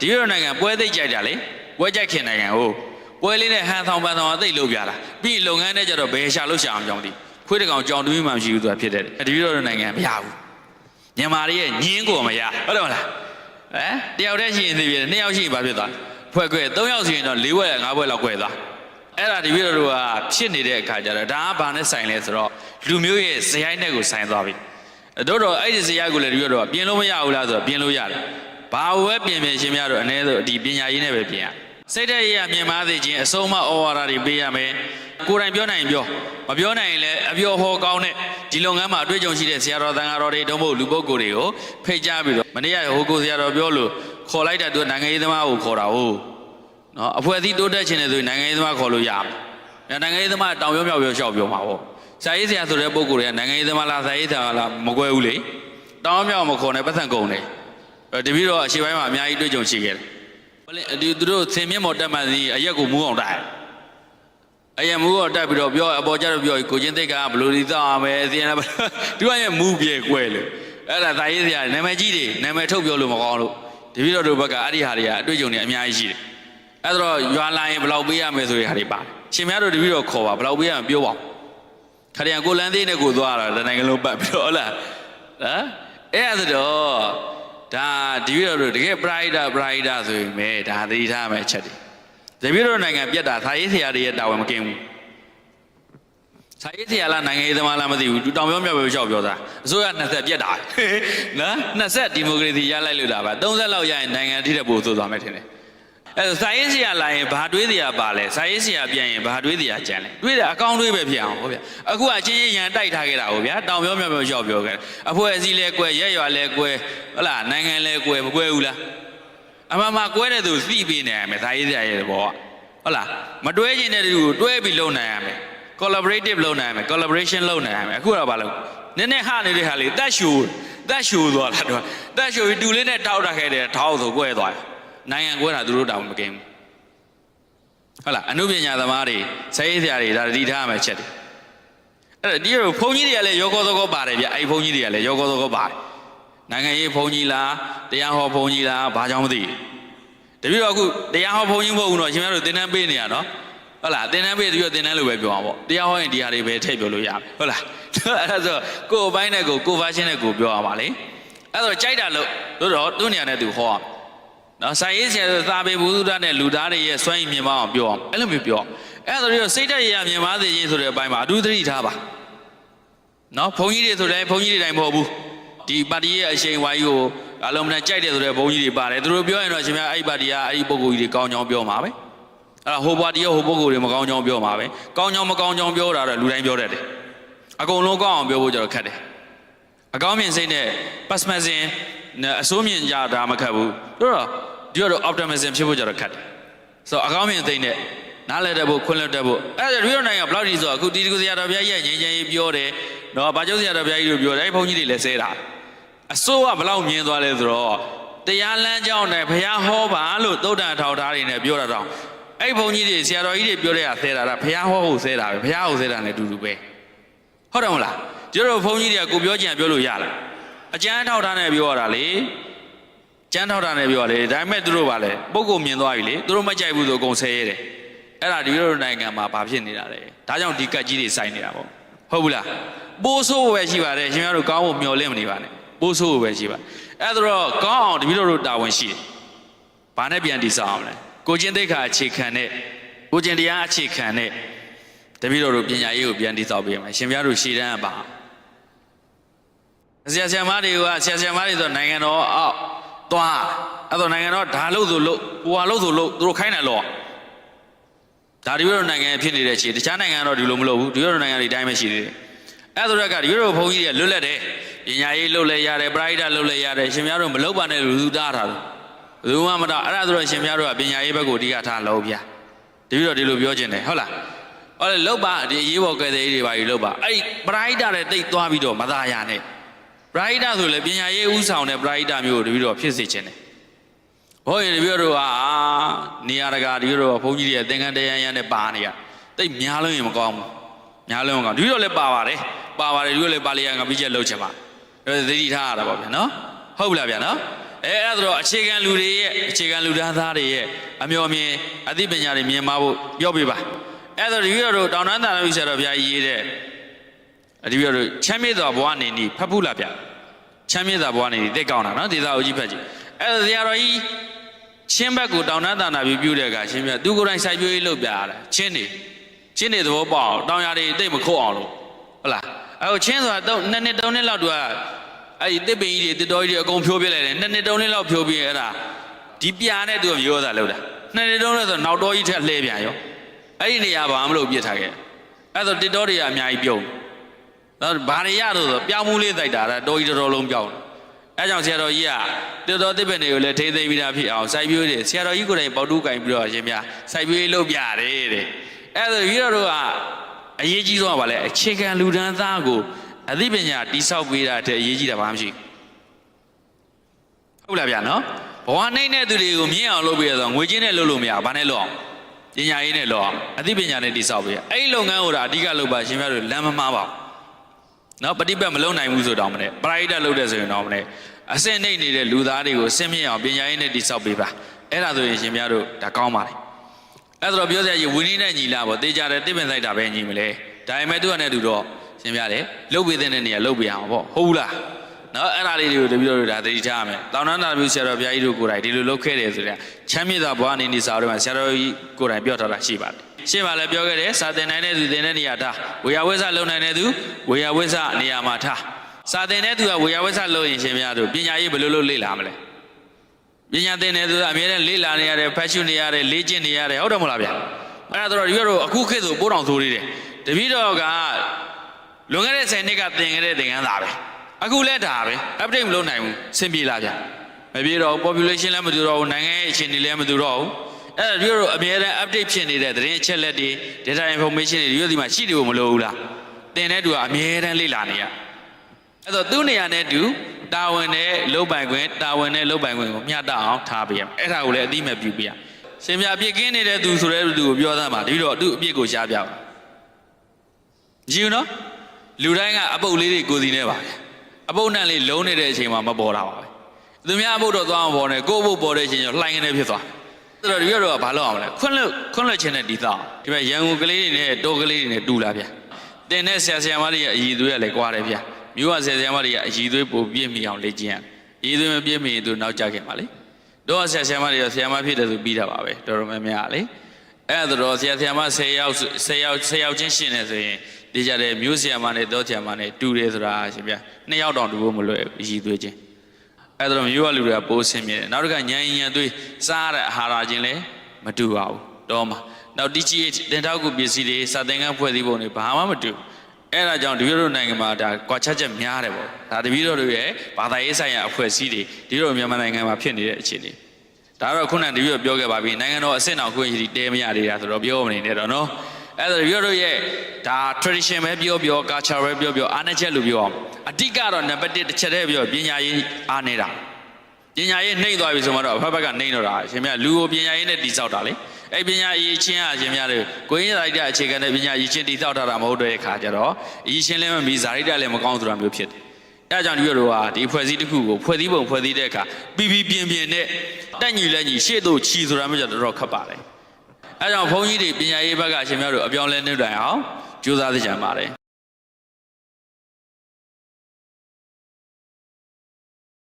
ဒီလိုနိုင်ငံပွဲသိပ်ကြိုက်တာလေပွဲကြိုက်ခင်နိုင်ငံဟိုပွဲလေးနဲ့ဟန်ဆောင်ပန်ဆောင်အသိပ်လုပ်ပြတာပြီးရင်လုပ်ငန်းနဲ့ကြတော့ဘယ်ရှာလို့ရှာအောင်ကြောင်းဒီခွေးတကောင်ကြောင်တူးမှမရှိဘူးသူကဖြစ်တယ်ဒီလိုနိုင်ငံမရဘူးမြန်မာတွေရဲ့ညင်းကိုမရဟုတ်တယ်မလားဟမ်တယောက်တည်းရှိရင်သိပြီနှစ်ယောက်ရှိရင်ဘာဖြစ်သွားဖွဲ့ခွဲသုံးယောက်ရှိရင်တော့၄ဘွဲ့ငါးဘွဲ့လောက်ခွဲသွားအဲ့ဒါဒီလိုတို့ကဖြစ်နေတဲ့အခါကျတော့ဒါကဘာနဲ့ဆိုင်လဲဆိုတော့လူမျိုးရဲ့ဇယိုင်းနဲ့ကိုဆိုင်သွားပြီတို့တော့အဲ့ဒီဇယကိုလည်းဒီတော့ပြင်လို့မရဘူးလားဆိုတော့ပြင်လို့ရတယ်။ ဘာဝဲပြင်ပြင်ရှင်များတို့အ ਨੇ ဆိုဒီပညာရေးနဲ့ပဲပြင်ရ။စိတ်တဲ့ရမြင်မာစေခြင်းအဆုံးမဩဝါဒတွေပေးရမယ်။ကိုယ်တိုင်ပြောနိုင်ရင်ပြောမပြောနိုင်ရင်လည်းအပြောဟောကောင်းတဲ့ဒီလုပ်ငန်းမှာအတွေ့အကြုံရှိတဲ့ဆရာတော်တန်ဃာတော်တွေတုံးဖို့လူပုဂ္ဂိုလ်တွေကိုဖိတ်ကြားပြီးတော့မနေ့ကဟိုကိုဆရာတော်ပြောလို့ခေါ်လိုက်တဲ့သူနိုင်ငံရေးသမားကိုခေါ်တာဟုတ်။နော်အဖွဲ့အစည်းတိုးတက်ခြင်းနဲ့ဆိုရင်နိုင်ငံရေးသမားခေါ်လို့ရမယ်။နိုင်ငံရေးသမားတောင်ပြောမြောက်ပြောရှောက်ပြောမှာပေါ့။ဆရာရေးဆရာဆိုတဲ့ပုဂ္ဂိုလ်တွေကနိုင်ငံရေးသမားလားဆရာရေးဆရာလားမကွဲဘူးလေ။တောင်မြောက်မခေါ်နဲ့ပတ်သက်ကုန်တယ်။အဲ တပည့်တော်အရှိပိုင်းမှာအများကြီးတွေ့ကြုံရှိခဲ့တယ်။ဘလဒီသူတို့ဆင်မြင့်မော်တက်မှန်စီအရက်ကိုမူးအောင်တိုက်။အရက်မူးအောင်တက်ပြီးတော့ပြောအပေါ်ကျတော့ပြောကိုချင်းသိက္ခာဘလို့ဒီသောက်အောင်ပဲအစီအရင်သူကရဲ့မူးပြေကွဲလို့အဲ့ဒါသာရေးဆရာနာမည်ကြီးတွေနာမည်ထုတ်ပြောလို့မကောင်းလို့တပည့်တော်တို့ဘက်ကအဲ့ဒီဟာတွေကအတွေ့အကြုံတွေအများကြီးရှိတယ်။အဲ့တော့ရွာလာရင်ဘယ်လောက်ပေးရမယ်ဆိုတဲ့ဟာတွေပါတယ်။ရှင်များတို့တပည့်တော်ခေါ်ပါဘယ်လောက်ပေးရမယ်ပြောပါဦး။ခရယံကိုလန်းသေးနဲ့ကိုသွားတာတနိုင်ငံလုံးပတ်ပြီးတော့ဟုတ်လားဟမ်အဲ့ဒါဆိုတော့ ဒါဒီပြည်တော်တို့တကယ် pride pride ဆိုရင်ပဲဒါသတိထားမယ်အချက်တွေဒီပြည်တော်နိုင်ငံပြတ်တာသာရေးဆရာတွေရဲ့တာဝန်မကင်းဘူးသာရေးဆရာလားနိုင်ငံရေးသမားလားမသိဘူးသူတောင်ပြောမြောက်ပြောလျှောက်ပြောတာအစိုးရ20ပြတ်တာနော်20ဒီမိုကရေစီရလိုက်လို့တာပါ30လောက်ရရင်နိုင်ငံထိတဲ့ပို့ဆိုသွားမယ်ထင်တယ် အဲ့ဒါစာရေးဆရာလာရင်ဘာတွေးစရာပါလဲစာရေးဆရာပြန်ရင်ဘာတွေးစရာကြံလဲတွေးတာအကောင်းတွေးပဲဖြစ်အောင်ဟုတ်ဗျအခုကအချင်းချင်းရန်တိုက်ထားခဲ့တာဟုတ်ဗျာတောင်ပြောမြောက်ပြောရောက်ပြောခဲ့တယ်အဖွဲ့အစည်းလဲကွဲရက်ရွာလဲကွဲဟုတ်လားနိုင်ငံလဲကွဲမကွဲဘူးလားအမှန်မှကွဲတဲ့သူသိပေးနေရမယ်စာရေးဆရာရဲ့ဘောကဟုတ်လားမတွဲချင်တဲ့သူကိုတွဲပြီးလုပ်နိုင်ရမယ် collaborative လုပ်နိုင်ရမယ် collaboration လုပ်နိုင်ရမယ်အခုတော့ဘာလုပ်နည်းနည်းဟနေတဲ့ဟာလေးတက်ရှူတက်ရှူသွားတာတော့တက်ရှူပြီးတူလေးနဲ့ထောက်တာခဲ့တယ်ထောက်ဆိုကွဲသွားတယ် နိုင်ငံကွဲတာသူတို့တောင်မကင်းဘူးဟုတ်လားအနုပညာသမားတွေစိတ်ဆရာတွေဒါတတိထားရမယ်ချက်တွေအဲ့ဒါဒီလိုဘုန်းကြီးတွေကလည်းရောကောသောကောပါတယ်ဗျအဲ့ဒီဘုန်းကြီးတွေကလည်းရောကောသောကောပါတယ်နိုင်ငံရေးဘုန်းကြီးလားတရားဟောဘုန်းကြီးလားဘာကြောင့်မသိဘူးတပည့်တော်အခုတရားဟောဘုန်းကြီးမဟုတ်ဘူးတော့ရှင်များတို့သင်တန်းပေးနေရနော်ဟုတ်လားသင်တန်းပေးပြီးတော့သင်တန်းလို့ပဲပြောအောင်ပေါ့တရားဟောရင်ဒီဟာတွေပဲထည့်ပြောလို့ရမယ်ဟုတ်လားအဲ့ဒါဆိုကိုယ်အပိုင်းနဲ့ကိုယ်ကိုယ်ဖာရှင်းနဲ့ကိုယ်ပြောရပါလေအဲ့တော့ကြိုက်တာလို့တို့တော့သူ့နေရာနဲ့သူဟောရမယ် နော်ဆိုင်ရေးဆရာဆိုသာပေဘုသူဒ္ဓနဲ့လူသားတွေရဲ့စွမ်းရည်မြင်မအောင်ပြောအောင်အဲ့လိုမျိုးပြောအဲ့ဒါတို့စိတ်ဓာတ်ရည်ရမြင်ပါစေခြင်းဆိုတဲ့အပိုင်းမှာအထူးသတိထားပါနော်ဘုန်းကြီးတွေဆိုတိုင်းဘုန်းကြီးတွေတိုင်းမဟုတ်ဘူးဒီပါတီရဲ့အရှိန်ဝါကြီးကိုအလုံးမနဲ့ကြိုက်တယ်ဆိုတဲ့ဘုန်းကြီးတွေပါတယ်သူတို့ပြောရင်တော့ရှင်များအဲ့ဒီပါတီကအဲ့ဒီပုဂ္ဂိုလ်ကြီးတွေကောင်းကြောင်းပြောမှာပဲအဲ့ဒါဟိုပါတီရောဟိုပုဂ္ဂိုလ်တွေမကောင်းကြောင်းပြောမှာပဲကောင်းကြောင်းမကောင်းကြောင်းပြောတာတော့လူတိုင်းပြောတတ်တယ်အကုန်လုံးကောင်းအောင်ပြောဖို့ကြတော့ခက်တယ်အကောင်းမြင်စိတ်နဲ့ pessimism နဲ့ အဆိုးမြင်ကြတာမခက်ဘူးတို့တော့ဒီတော့ optimism ဖြစ်ဖို့ကြတော့ခက်တယ်ဆိုတော့အကောင်းမြင်စိတ်နဲ့နားလည်တတ်ဖို့ခွင့်လွှတ်တတ်ဖို့အဲ့ဒါဒီတော့နိုင်ငံဘယ်လောက်ဒီဆိုတော့အခုတီတီကိုဆရာတော်ဘုရားကြီးရဲ့ငြိမ်းချမ်းရေးပြောတယ်နော်ဘာကျုပ်ဆရာတော်ဘုရားကြီးတို့ပြောတယ်အဲ့ဘုန်းကြီးတွေလည်းဆဲတာအစိုးကဘယ်လောက်မြင်သွားလဲဆိုတော့တရားလမ်းကြောင်းနဲ့ဘုရားဟောပါလို့သုဒ္ဓထောက်ထားတွေနဲ့ပြောတာတော့အဲ့ဘုန်းကြီးတွေဆရာတော်ကြီးတွေပြောတဲ့ဟာဆဲတာကဘုရားဟောဖို့ဆဲတာပဲဘုရားဟောဆဲတာနဲ့အတူတူပဲဟုတ်တယ်မလားကျတို့ဘုန်းကြီးတွေကကိုပြောကြံပြောလို့ရလား အကျမ်းထောက်ထားနဲ့ပြောရတာလေကျမ်းထောက်ထားနဲ့ပြောရလေဒါပေမဲ့သူတို့ပါလေပုံကိုမြင်သွားပြီလေသူတို့မကြိုက်ဘူးဆိုအကုန်ဆဲရဲတယ်အဲ့ဒါဒီလိုနိုင်ငံမှာဘာဖြစ်နေတာလဲဒါကြောင့်ဒီကတ်ကြီးတွေစိုင်းနေတာပေါ့ဟုတ်ဘူးလားပိုးဆိုးပဲရှိပါတယ်ရှင်များတို့ကောင်းဖို့မျှော်လင့်မနေပါနဲ့ပိုးဆိုးပဲရှိပါအဲ့ဒါတော့ကောင်းအောင်တပည့်တော်တို့တာဝန်ရှိတယ်ဘာနဲ့ပြန်တည်ဆောက်အောင်လဲကိုချင်းသိက္ခာအခြေခံတဲ့ကိုချင်းတရားအခြေခံတဲ့တပည့်တော်တို့ပညာရေးကိုပြန်တည်ဆောက်ပေးမယ်ရှင်ပြားတို့ရှေ့တန်းကပါ ဆရာဆရာမတွေကဆရာဆရာမတွေဆိုနိုင်ငံတော်အောက်သွားအဲ့တော့နိုင်ငံတော်ဓာလို့ဆိုလို့ဟိုဟာလို့ဆိုလို့သူတို့ခိုင်းတယ်လို့ဒါတပည့်တော်နိုင်ငံဖြစ်နေတဲ့ခြေတခြားနိုင်ငံတော့ဒီလိုမလုပ်ဘူးတပည့်တော်နိုင်ငံတွေအတိုင်းပဲရှိသေးတယ်အဲ့ဒါတော့ကတပည့်တော်ဘုန်းကြီးတွေကလွတ်လပ်တယ်ပညာရေးလုပ်လဲရတယ်ပရိဒါလုပ်လဲရတယ်ရှင်ပြားတို့မလုပ်ပါနဲ့လူသူတားတာဘယ်သူမှမတော့အဲ့ဒါဆိုတော့ရှင်ပြားတို့ကပညာရေးဘက်ကိုအဓိကထားလို့ဗျာတပည့်တော်ဒီလိုပြောခြင်းတယ်ဟုတ်လားဟောလေလောက်ပါဒီအရေးပေါ်ကယ်ဆယ်ရေးတွေပါကြီးလောက်ပါအဲ့ဒီပရိုက်တာတွေတိတ်သွားပြီးတော့မသားရနဲ့ ပရိုက်တာဆိုလေပညာရေးဥဆောင်တဲ့ပရိုက်တာမျိုးကိုတပြီးတော့ဖြစ်စေခြင်းတယ်ဘောရင်တပြီးတော့ဟာနေရာတကာတပြီးတော့ဘုန်းကြီးတွေသင်္ကန်းတရားရမ်းနဲ့ပါနေရတိတ်များလို့ရင်မကောင်းဘူးများလို့မကောင်းတပြီးတော့လည်းပါပါတယ်ပါပါတယ်တပြီးတော့လည်းပါလီယာငါပြီးချက်လှုပ်ချင်ပါအဲ့ဒါသတိထားရတာပေါ့ဗျာနော်ဟုတ်ပြီလားဗျာနော်အဲအဲ့ဒါတော့အခြေခံလူတွေရဲ့အခြေခံလူသားသားတွေရဲ့အမျှော်မြင်အသိပညာတွေမြင်မဖို့ပြောပြပါအဲ့ဒါတော့ဒီလိုတော့တောင်တန်းသာလို့ဆရာတော်ဘုရားကြီးရေးတဲ့ အဒီလိုတော့ချမ်းမြေ့တော်ဘဝနေနေဖတ်ဘူးလားဗျချမ်းမြေ့တော်ဘဝနေနေသိကောင်းတာနော်ဒေသအကြီးဖတ်ကြည့်အဲ့ဒါဆရာတော်ကြီးချင်းဘက်ကိုတောင်တန်းသာနာပြုပြုတဲ့အခါချင်းမြတ်သူကိုယ်တိုင်စိုက်ပျိုးရေးလုပ်ပြရတာချင်းနေချင်းနေသဘောပေါက်အောင်တောင်ရတွေတိတ်မခုတ်အောင်လို့ဟုတ်လားအဲ့ဟိုချင်းဆိုတာတော့နှစ်နှစ်သုံးနှစ်လောက်တူကအဲ့ဒီတစ်ပင်ကြီးတွေတစ်တော်ကြီးတွေအကုန်ဖြိုးပြလိုက်တယ်နှစ်နှစ်တုံးလေးလောက်ဖြိုးပြီးအဲ့ဒါဒီပြာနဲ့သူကရိုးသားလောက်တာနှစ်နှစ်တုံးလဲဆိုနောက်တော်ကြီးထက်လှဲပြန်ရောအဲ့ဒီနေရာဘာမှမလုပ်ပြစ်ထားခဲ့အဲ့ဆိုတစ်တော်တွေကအများကြီးပြုံးတော့ ဘာတွေရတော့ဆိုပြောင်းမှုလေးတိုက်တာဒါတော်ကြီးတော်တော်လုံးပြောင်းအဲ့ကြောင့်ဆရာတော်ကြီးကတစ်တော်တစ်ပင်တွေကိုလည်းထိမ့်သိမ့်ပြီးသားဖြစ်အောင်စိုက်ပျိုးတယ်ဆရာတော်ကြီးကိုယ်တိုင်ပေါတူးကင်ပြီးတော့ရှင်များစိုက်ပျိုးရေးလုပ်ပြတယ်တဲ့အဲ့ဆိုပြီးတော့ကအရေးကြီးဆုံးကဘာလဲအခြေခံလူဒန်းသားကိုအသိပညာတိဆောက်ပေးတာတဲ့အရေးကြီးတာဘာမှမရှိဘူးဟုတ်လားဗျာနော်ဘဝနှိမ့်တဲ့သူတွေကိုမြင်အောင်လုပ်ပေးရတော့ငွေချင်းနဲ့လုပ်လို့မရဘူးဘာနဲ့လုပ်အောင်ပညာရေးနဲ့လုပ်အောင်အသိပညာနဲ့တိဆောက်ပေးရအဲ့ဒီလုပ်ငန်းကိုဒါအဓိကလုပ်ပါရှင်များတို့လမ်းမမှားပါဘူး နော်ပฏิပတ်မလုပ်နိုင်ဘူးဆိုတော့မနဲ့ပရိဒတ်လုပ်တဲ့ဆိုရင်တော့မနဲ့အစင်နှိမ့်နေတဲ့လူသားတွေကိုအစင်မြင့်အောင်ပညာရေးနဲ့တိဆောက်ပေးပါအဲ့ဒါဆိုရင်ရှင်များတို့ဒါကောင်းပါလေအဲ့ဒါတော့ပြောစရာကြီးဝင်းနေနဲ့ညီလာပေါ့တေးကြတယ်တိပင်ဆိုင်တာပဲညီမလဲဒါပေမဲ့သူကနဲ့သူတော့ရှင်များတယ်လုပ်ပေးတဲ့နေရာလုပ်ပေးအောင်ပေါ့ဟုတ်ဘူးလားနော်အဲ့ဒါလေးတွေကိုတပည့်တော်တို့ဒါသတိထားရမယ်။တောင်တန်းသာမျိုးဆရာတော်ဘုရားကြီးတို့ကိုယ်တိုင်ဒီလိုလုပ်ခဲ့တယ်ဆိုတဲ့ချမ်းမြေ့သာဘွားနေနေစာတော်မှာဆရာတော်ကြီးကိုယ်တိုင်ပြောထားတာရှိပါတယ်။ ရှင်းပါလဲပြောခဲ့တယ်စာသင်နိုင်တဲ့သူသင်တဲ့နေရာထားဝေယဝိဆလုံနိုင်တဲ့သူဝေယဝိဆနေရာမှာထားစာသင်တဲ့သူကဝေယဝိဆလုံရင်ရှင်များတို့ပညာရေးဘယ်လိုလုပ်လေ့လာမလဲ။ပညာသင်တဲ့သူကအမြဲတမ်းလေ့လာနေရတယ်ဖတ်ရှုနေရတယ်လေ့ကျင့်နေရတယ်ဟုတ်တယ်မဟုတ်လားဗျာ။အဲ့ဒါတော့ဒီကတော့အခုခေတ်ဆိုပိုးတော်ဆိုးသေးတယ်။တပည့်တော်ကလွန်ခဲ့တဲ့10နှစ်ကသင်ခဲ့တဲ့သင်ခန်းစာပဲ။အခုလဲဒါပဲ update မလုပ်နိုင်ဘူးစင်ပြေလာဗျမပြေတော့ဘူး population လည်းမတူတော့ဘူးနိုင်ငံရဲ့အခြေအနေလည်းမတူတော့ဘူး အဲ့ဒါဒီလိုအများအား update ဖြစ်နေတဲ့သတင်းအချက်လက်တွေ data information တွေဒီလိုဒီမှာရှိတယ်ကိုမလိုဘူးလားတင်တဲ့သူကအများအားလေ့လာနေရအဲ့တော့သူ့နေရာနဲ့တူတာဝန်နဲ့လုတ်ပိုင်ခွင့်တာဝန်နဲ့လုတ်ပိုင်ခွင့်ကိုမျှတအောင်ထားပေးရမယ်အဲ့ဒါကိုလည်းအတိအမဲ့ပြုပေးရရှင်ပြအပြစ်ကင်းနေတဲ့သူဆိုတဲ့သူကိုပြောသားမှာတပည့်တော်သူ့အပြစ်ကိုရှားပြပါကြည့်ဦးနော်လူတိုင်းကအပုတ်လေးတွေကိုယ်စီနဲ့ပါပဲအပုတ်နဲ့လေးလုံးနေတဲ့အချိန်မှာမပေါ်တာပါပဲသူများအပုတ်တော့သွားမပေါ်နဲ့ကိုယ့်အပုတ်ပေါ်တဲ့အချိန်ကျတော့လှိုင်းကနေဖြစ်သွား အဲ့တော့ဒီရတော့ဘာလုပ်အောင်လဲခွန်းလွတ်ခွန်းလွတ်ခြင်းနဲ့ဒီသားဒီမဲ့ရန်ကုန်ကလေးတွေနဲ့တောကလေးတွေနဲ့တူလာဗျတင်တဲ့ဆရာဆရာမတွေရဲ့အည်သွေးကလည်းကွာတယ်ဗျမြို့ကဆရာဆရာမတွေကအည်သွေးပိုပြည့်မီအောင်လေ့ကျင့်ရအည်သွေးမပြည့်မီရင်သူနောက်ကျခင်ပါလေတော့ဆရာဆရာမတွေဆရာမဖြစ်တယ်ဆိုပြီးတာပါပဲတော်တော်များများလေအဲ့ဒါတော့ဆရာဆရာမ10ယောက်10ယောက်10ယောက်ချင်းရှင်နေဆိုရင်ဒီကြတဲ့မျိုးဆရာမနဲ့တောဆရာမနဲ့တူတယ်ဆိုတာရှင်ဗျနှစ်ယောက်တောင်တူဖို့မလွယ်ဘူးရည်သွေးချင်း အဲ့ဒါတော့မျိုးကလူတွေကပိုးဆင်းမြဲတယ်နောက်တစ်ခါညံညံသွေးစားတဲ့အာဟာရချင်းလည်းမတူပါဘူးတော့မှာနောက် DGH တင်ထောက်ကူပစ္စည်းတွေစာသင်ခန်းဖွဲ့စည်းပုံတွေဘာမှမတူအဲ့ဒါကြောင့်တပည့်တော်နိုင်ငံမှာဒါကွာချက်ချက်များတယ်ပေါ့ဒါတပည့်တော်တို့ရဲ့ဘာသာရေးဆိုင်ရာအဖွဲ့အစည်းတွေဒီလိုမြန်မာနိုင်ငံမှာဖြစ်နေတဲ့အခြေအနေဒါတော့ခုနကတပည့်တော်ပြောခဲ့ပါပြီနိုင်ငံတော်အဆင့်အောင်ခွင့်ရည်တဲမရသေးတာဆိုတော့ပြောမနေနဲ့တော့နော် အဲ့ဒါပြောတို့ရဲ့ဒါ tradition ပဲပြောပြော culture ပဲပြောပြောအားနည်းချက်လို့ပြောအောင်အဓိကတော့ number 1တစ်ချက်တည်းပြောပညာရေးအားနေတာပညာရေးနှိမ့်သွားပြီဆိုမှတော့အဖက်ဘက်ကနှိမ့်တော့တာရှင်မြလူကိုပညာရေးနဲ့တည်ဆောက်တာလေအဲ့ပညာရေးချင်းအရှင်မြတွေကိုရင်းဇာတိတအခြေခံတဲ့ပညာရေးချင်းတည်ဆောက်ထားတာမဟုတ်တဲ့အခါကျတော့အရေးချင်းလည်းမမီဇာတိတလည်းမကောင်းဆိုတာမျိုးဖြစ်တယ်အဲ့ဒါကြောင့်ဒီလိုကဒီဖွဲ့စည်းတစ်ခုကိုဖွဲ့စည်းပုံဖွဲ့စည်းတဲ့အခါပြီးပြီးပြင်းပြင်းနဲ့တက်ညီလက်ညီရှေ့သို့ခြီဆိုတာမျိုးကျတော့တော်တော်ခက်ပါလေ အဲကြောင့်ဘုန်းကြီးတွေပညာရေးဘက်ကအရှင်များတို့အပြောင်းလဲနှုတ်တိုင်အောင်ကြိုးစားသကြံပါတယ်